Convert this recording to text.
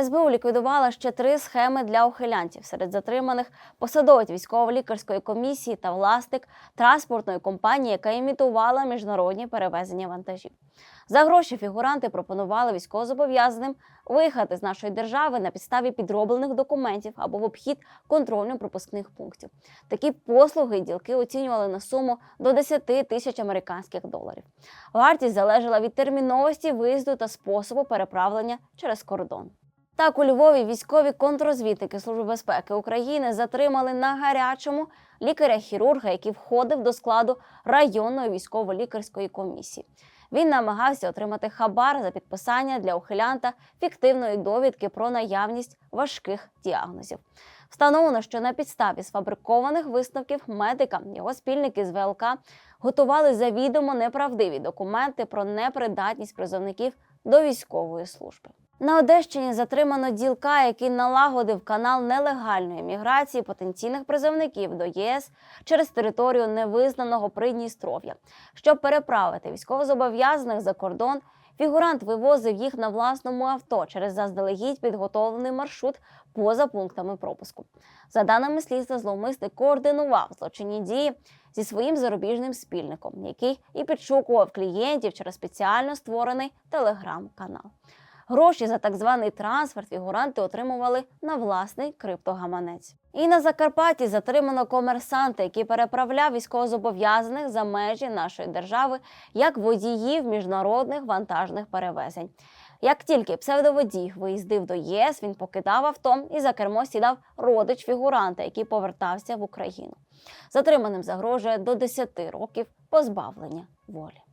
СБУ ліквідувала ще три схеми для ухилянтів. Серед затриманих посадовець військово-лікарської комісії та власник транспортної компанії, яка імітувала міжнародні перевезення вантажів. За гроші фігуранти пропонували військовозобов'язаним виїхати з нашої держави на підставі підроблених документів або в обхід контрольно-пропускних пунктів. Такі послуги ділки оцінювали на суму до 10 тисяч американських доларів. Вартість залежала від терміновості виїзду та способу переправлення через кордон. Так, у Львові військові контррозвідники Служби безпеки України затримали на гарячому лікаря-хірурга, який входив до складу районної військово-лікарської комісії. Він намагався отримати хабар за підписання для ухилянта фіктивної довідки про наявність важких діагнозів. Встановлено, що на підставі сфабрикованих висновків медика його спільники з ВЛК готували завідомо неправдиві документи про непридатність призовників до військової служби. На Одещині затримано ділка, який налагодив канал нелегальної міграції потенційних призовників до ЄС через територію невизнаного Придністров'я. Щоб переправити військовозобов'язаних за кордон, фігурант вивозив їх на власному авто через заздалегідь підготовлений маршрут поза пунктами пропуску. За даними слідства, зловмисник координував злочинні дії зі своїм зарубіжним спільником, який і підшукував клієнтів через спеціально створений телеграм-канал. Гроші за так званий трансфер фігуранти отримували на власний криптогаманець. І на Закарпатті затримано комерсанта, який переправляв військовозобов'язаних за межі нашої держави як водіїв міжнародних вантажних перевезень. Як тільки псевдоводій виїздив до ЄС, він покидав авто і за кермо сідав родич фігуранта, який повертався в Україну. Затриманим загрожує до 10 років позбавлення волі.